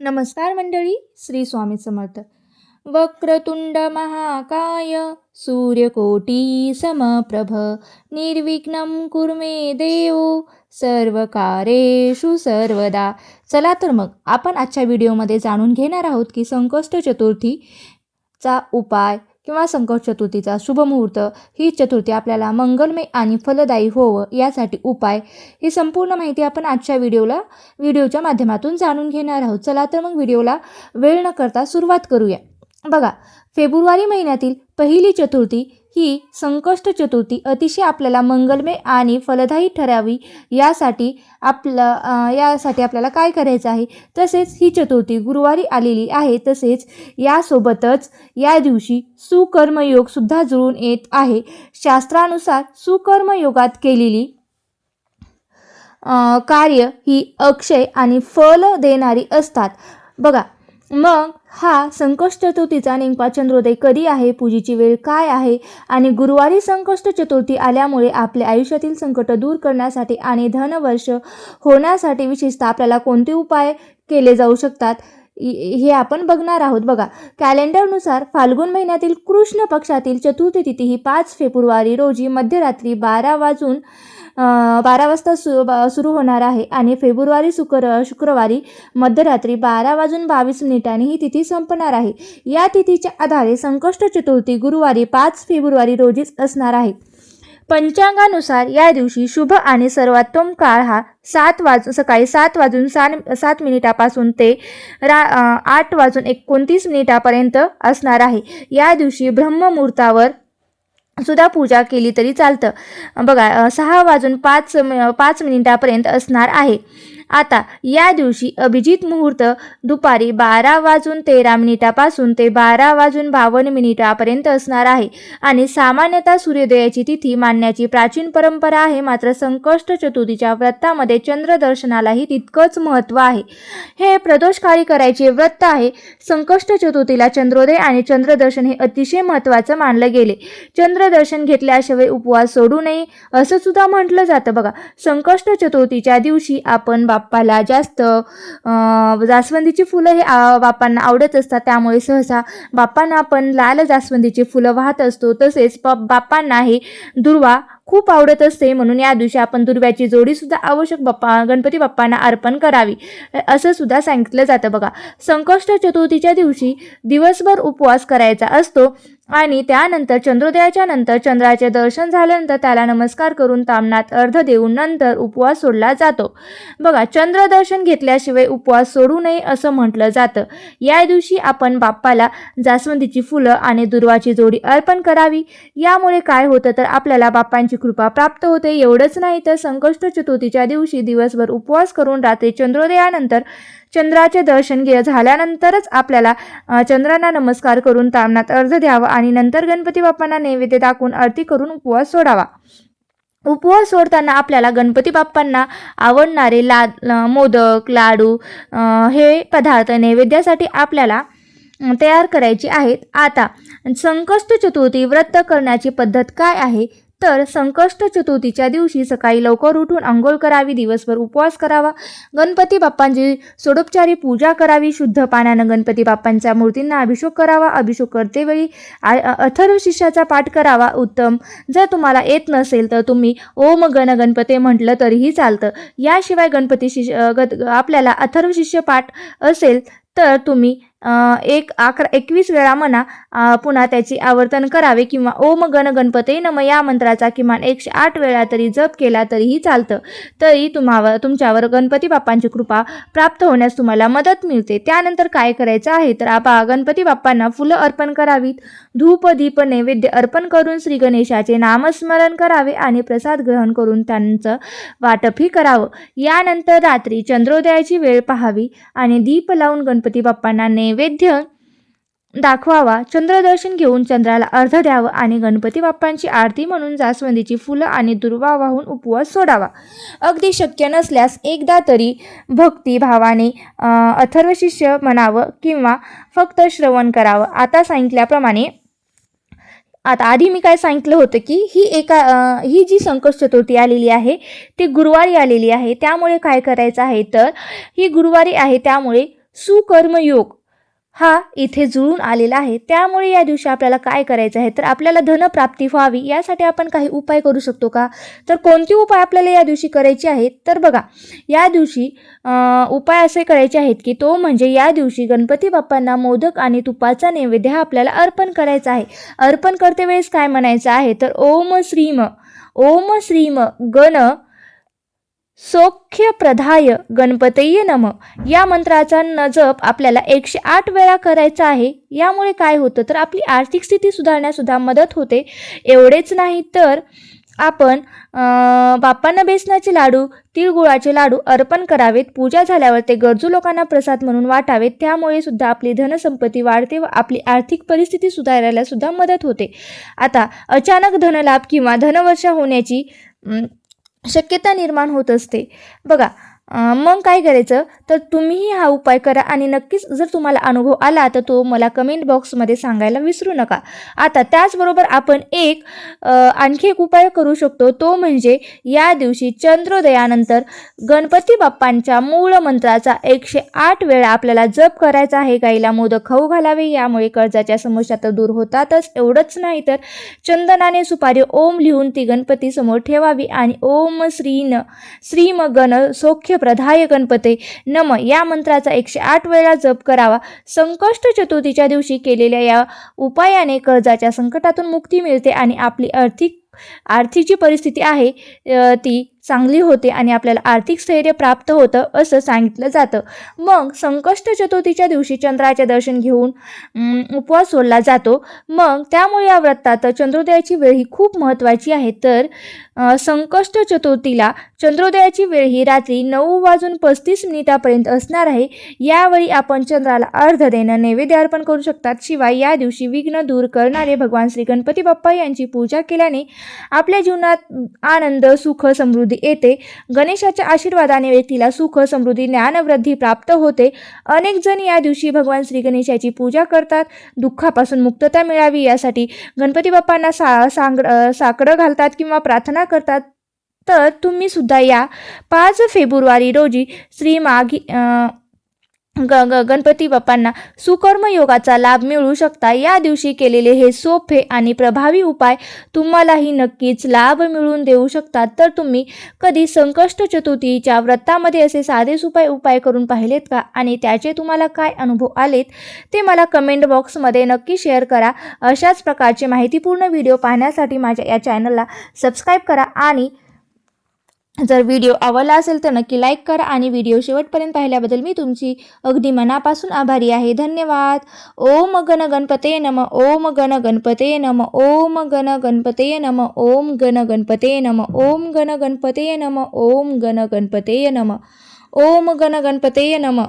नमस्कार मंडळी श्री स्वामी समर्थ. वक्रतुंड महाकाय सूर्यकोटी समप्रभ निर्विघ्न कुर्मे देव सर्व कारेषु सर्वदा. चला तर मग आपण आजच्या व्हिडिओमध्ये जाणून घेणार आहोत की संकष्ट चतुर्थीचा उपाय किंवा संकट चतुर्थीचा शुभ मुहूर्त ही चतुर्थी आपल्याला मंगलमय आणि फलदायी होवं यासाठी उपाय ही संपूर्ण माहिती आपण आजच्या व्हिडिओला व्हिडिओच्या माध्यमातून जाणून घेणार आहोत. चला तर मग व्हिडिओला वेळ न करता सुरुवात करूया. बघा फेब्रुवारी महिन्यातील पहिली चतुर्थी ही संकष्ट चतुर्थी अतिशय आपल्याला मंगलमय आणि फलदायी ठरावी. यासाठी आपलं यासाठी आपल्याला काय करायचं आहे? तसेच ही चतुर्थी गुरुवारी आलेली आहे. तसेच यासोबतच या दिवशी सुकर्मयोगसुद्धा जुळून येत आहे. शास्त्रानुसार सुकर्मयोगात केलेली कार्य ही अक्षय आणि फल देणारी असतात. बघा मग हा संकष्ट चतुर्थीचा नेमका चंद्रोदय कधी आहे? पूजेची वेळ काय आहे? आणि गुरुवारी संकष्ट चतुर्थी आल्यामुळे आपल्या आयुष्यातील संकट दूर करण्यासाठी आणि धनवर्ष होण्यासाठी विशेषतः आपल्याला कोणते उपाय केले जाऊ शकतात? हे आपण बघणार आहोत. बघा कॅलेंडरनुसार फाल्गुन महिन्यातील कृष्ण पक्षातील चतुर्थी तिथी ही पाच फेब्रुवारी रोजी मध्यरात्री बारा वाजून बारा वाजता सु ब- सुरू होणार आहे आणि फेब्रुवारी शुक्र शुक्रवारी मध्यरात्री बारा वाजून बावीस मिनिटांनी ही तिथी संपणार आहे. या तिथीच्या आधारे संकष्ट चतुर्थी गुरुवारी पाच फेब्रुवारी रोजीच असणार आहे. पंचांगानुसार या दिवशी शुभ आणि सर्वोत्तम काळ हा सात वाजून सकाळी सात वाजून सात सात मिनिटापासून ते रा आठ वाजून एकोणतीस मिनिटापर्यंत असणार आहे. या दिवशी ब्रह्ममुहूर्तावर सुद्धा पूजा केली तरी चालतं. बघा सहा वाजून पाच मि- पाच मिनिटापर्यंत असणार आहे. आता या दिवशी अभिजित मुहूर्त दुपारी बारा वाजून तेरा मिनिटापासून ते बारा वाजून बावन्न मिनिटापर्यंत असणार आहे. आणि सामान्यतः सूर्योदयाची तिथी मानण्याची प्राचीन परंपरा आहे. मात्र संकष्ट चतुर्थीच्या व्रतामध्ये चंद्रदर्शनालाही तितकंच महत्त्व आहे. हे प्रदोषकारी करायचे व्रत आहे. संकष्ट चतुर्थीला चंद्रोदय आणि चंद्रदर्शन हे अतिशय महत्त्वाचं मानलं गेले. चंद्रदर्शन घेतल्याशिवाय उपवास सोडू नये असं सुद्धा म्हटलं जातं. बघा संकष्ट चतुर्थीच्या दिवशी आपण बाप्पाला जास्त जास्वंदीची फुलं हे बाप्पांना आवडत असतात. त्यामुळे सहसा बाप्पांना आपण लाल जास्वंदीची फुलं वाहत असतो. तसेच बाप्पांना हे दुर्वा खूप आवडत असते. म्हणून या दिवशी आपण दुर्व्याची जोडीसुद्धा आवश्यक बाप्पा गणपती बाप्पांना अर्पण करावी. असं सुद्धा सांगितलं जातं बघा. संकष्ट चतुर्थीच्या दिवशी दिवसभर उपवास करायचा असतो. आणि त्यानंतर चंद्रोदयाच्या नंतर चंद्राचे दर्शन झाल्यानंतर त्याला नमस्कार करून तामनात अर्ध देऊन नंतर उपवास सोडला जातो. बघा चंद्रदर्शन घेतल्याशिवाय उपवास सोडू नये असं म्हटलं जातं. या दिवशी आपण बाप्पाला जास्वंदीची फुलं आणि दुर्वाची जोडी अर्पण करावी. यामुळे काय होतं तर आपल्याला बाप्पांची कृपा प्राप्त होते. एवढंच नाही तर संकष्ट चतुर्थीच्या दिवशी दिवसभर उपवास करून रात्री चंद्रोदयानंतर चंद्राचे दर्शन घे झाल्यानंतरच आपल्याला चंद्रांना नमस्कार करून तामनात अर्ज द्यावा आणि नंतर गणपती बाप्पांना नैवेद्य दाखवून आरती करून उपवास सोडावा. उपवास सोडताना आपल्याला गणपती बाप्पांना आवडणारे ला मोदक लाडू हे पदार्थ नैवेद्यासाठी आपल्याला तयार करायची आहेत. आता संकष्ट चतुर्थी व्रत करण्याची पद्धत काय आहे? तर संकष्ट चतुर्थीच्या दिवशी सकाळी लवकर उठून अंघोळ करावी दिवसभर उपवास करावा. गणपती बाप्पांची सोडोपचारी पूजा करावी शुद्ध पाण्यानं गणपती बाप्पांच्या मूर्तींना अभिषेक करावा अभिषेक करतेवेळी आ- अथर्व शिष्याचा पाठ करावा उत्तम. जर तुम्हाला येत नसेल तर तुम्ही ओम गण गणपती म्हटलं तरीही चालतं. याशिवाय गणपती शिष्य गत आपल्याला अथर्व शिष्य पाठ असेल तर तुम्ही एक अकरा एकवीस वेळा म्हणा पुन्हा त्याची आवर्तन करावे किंवा ओम गण गणपते नम या मंत्राचा किमान एकशे आठ वेळा तरी जप केला तरीही चालतं. तरी तुम्हावर तुमच्यावर गणपती बाप्पांची कृपा प्राप्त होण्यास तुम्हाला मदत मिळते. त्यानंतर काय करायचं आहे? तर आपा गणपती बाप्पांना फुलं अर्पण करावीत. धूप दीप नैवेद्य अर्पण करून श्री गणेशाचे नामस्मरण करावे आणि प्रसाद ग्रहण करून त्यांचं वाटपही करावं. यानंतर रात्री चंद्रोदयाची वेळ पाहावी आणि दीप लावून गणपती बाप्पांना ने नैवेद्य दाखवावा चंद्रदर्शन घेऊन चंद्राला अर्ध द्यावं आणि गणपती बाप्पांची आरती म्हणून जास्वंदीची फुलं आणि दुर्वा वाहून उपवास सोडावा. अगदी शक्य नसल्यास एकदा तरी भक्तिभावाने अथर्वशिष्य म्हणावं किंवा फक्त श्रवण करावं. आता सांगितल्याप्रमाणे आता आधी मी काय सांगितलं होतं की ही एका ही जी संकट चतुर्थी आलेली आहे ती गुरुवारी आलेली आहे. त्यामुळे काय करायचं आहे तर ही गुरुवारी आहे त्यामुळे सुकर्मयोग हा इथे जुळून आलेला आहे. त्यामुळे या दिवशी आपल्याला काय करायचं आहे? तर आपल्याला धनप्राप्ती व्हावी यासाठी आपण काही उपाय करू शकतो का? तर कोणते उपाय आपल्याला या दिवशी करायचे आहेत? तर बघा या दिवशी उपाय असे करायचे आहेत की तो म्हणजे या दिवशी गणपती बाप्पांना मोदक आणि तुपाचा नैवेद्य हा आपल्याला अर्पण करायचा आहे. अर्पण करते वेळेस काय म्हणायचं आहे? तर ओम श्रीम ओम श्रीम गण सौख्यप्रदाय गणपतये नम. या मंत्राचा न जप आपल्याला एकशे आठ वेळा करायचा आहे. यामुळे काय होतं? तर आपली आर्थिक स्थिती सुधारण्यासुद्धा मदत होते. एवढेच नाही तर आपण बाप्पांना बेसनाचे लाडू तिळगुळाचे लाडू अर्पण करावेत. पूजा झाल्यावर ते गरजू लोकांना प्रसाद म्हणून वाटावेत. त्यामुळे सुद्धा आपली धनसंपत्ती वाढते व आपली आर्थिक परिस्थिती सुधारायला सुद्धा मदत होते. आता अचानक धनलाभ किंवा धनवर्षा होण्याची शक्यता निर्माण होत असते. बघा मग काय करायचं? तर तुम्हीही हा उपाय करा आणि नक्कीच जर तुम्हाला अनुभव आला तर तो मला कमेंट बॉक्समध्ये सांगायला विसरू नका. आता त्याचबरोबर आपण एक आणखी एक उपाय करू शकतो. तो म्हणजे या दिवशी चंद्रोदयानंतर गणपती बाप्पांच्या मूळ मंत्राचा एकशे आठ वेळा आपल्याला जप करायचा आहे. गाईला मोदक खाऊ घालावे यामुळे कर्जाच्या समस्या तर दूर होतातच. एवढंच नाही तर चंदनाने सुपारी ओम लिहून ती गणपतीसमोर ठेवावी आणि ओम श्रीन श्रीम गण सौख्य प्रधाय गणपते. नम या मंत्राचा एकशे आठ वेळा जप करावा. संकष्ट चतुर्थीच्या दिवशी केलेल्या या उपायाने कर्जाच्या संकटातून मुक्ती मिळते आणि आपली आर्थिक आर्थिक जी परिस्थिती आहे ती चांगली होते आणि आपल्याला आर्थिक स्थैर्य प्राप्त होतं असं सांगितलं जातं. मग संकष्ट चतुर्थीच्या दिवशी चंद्राचे दर्शन घेऊन उपवास सोडला जातो. मग त्यामुळे या व्रतात चंद्रोदयाची वेळ ही खूप महत्त्वाची आहे. तर संकष्ट चतुर्थीला चंद्रोदयाची वेळ ही रात्री नऊ वाजून पस्तीस मिनिटापर्यंत असणार आहे. यावेळी आपण चंद्राला अर्ध देणं नैवेद्य अर्पण करू शकतात. शिवाय या दिवशी विघ्न दूर करणारे भगवान श्री गणपती बाप्पा यांची पूजा केल्याने आपल्या जीवनात आनंद सुख समृद्धी येते. गणेशाच्या आशीर्वादाने व्यक्तीला सुख समृद्धी ज्ञानवृद्धी प्राप्त होते. अनेक जण या दिवशी भगवान श्री गणेशाची पूजा करतात. दुःखापासून मुक्तता मिळावी यासाठी गणपती बाप्पांना सा सांग साकडं घालतात किंवा प्रार्थना करतात. तर तुम्ही सुद्धा या पाच फेब्रुवारी रोजी श्री माघी ग ग गणपती बाप्पांना सुकर्मयोगाचा लाभ मिळू शकता. या दिवशी केलेले हे सोपे आणि प्रभावी उपाय तुम्हालाही नक्कीच लाभ मिळवून देऊ शकतात. तर तुम्ही कधी संकष्ट चतुर्थीच्या व्रतामध्ये असे साधेच उपाय उपाय करून पाहिलेत का? आणि त्याचे तुम्हाला काय अनुभव आलेत? ते मला कमेंट बॉक्समध्ये नक्की शेअर करा. अशाच प्रकारचे माहितीपूर्ण व्हिडिओ पाहण्यासाठी माझ्या या चॅनलला सबस्क्राईब करा आणि जर व्हिडिओ आवडला असेल तर नक्की लाईक करा आणि व्हिडिओ शेवटपर्यंत पाहिल्याबद्दल मी तुमची अगदी मनापासून आभारी आहे. धन्यवाद. ओम गण गणपते नम ओम गण गणपते नम ओम गण गणपते नम ओम गण गणपते नम ओम गण गणपते नम ओम गण गणपते नम ओम गण गणपते नम.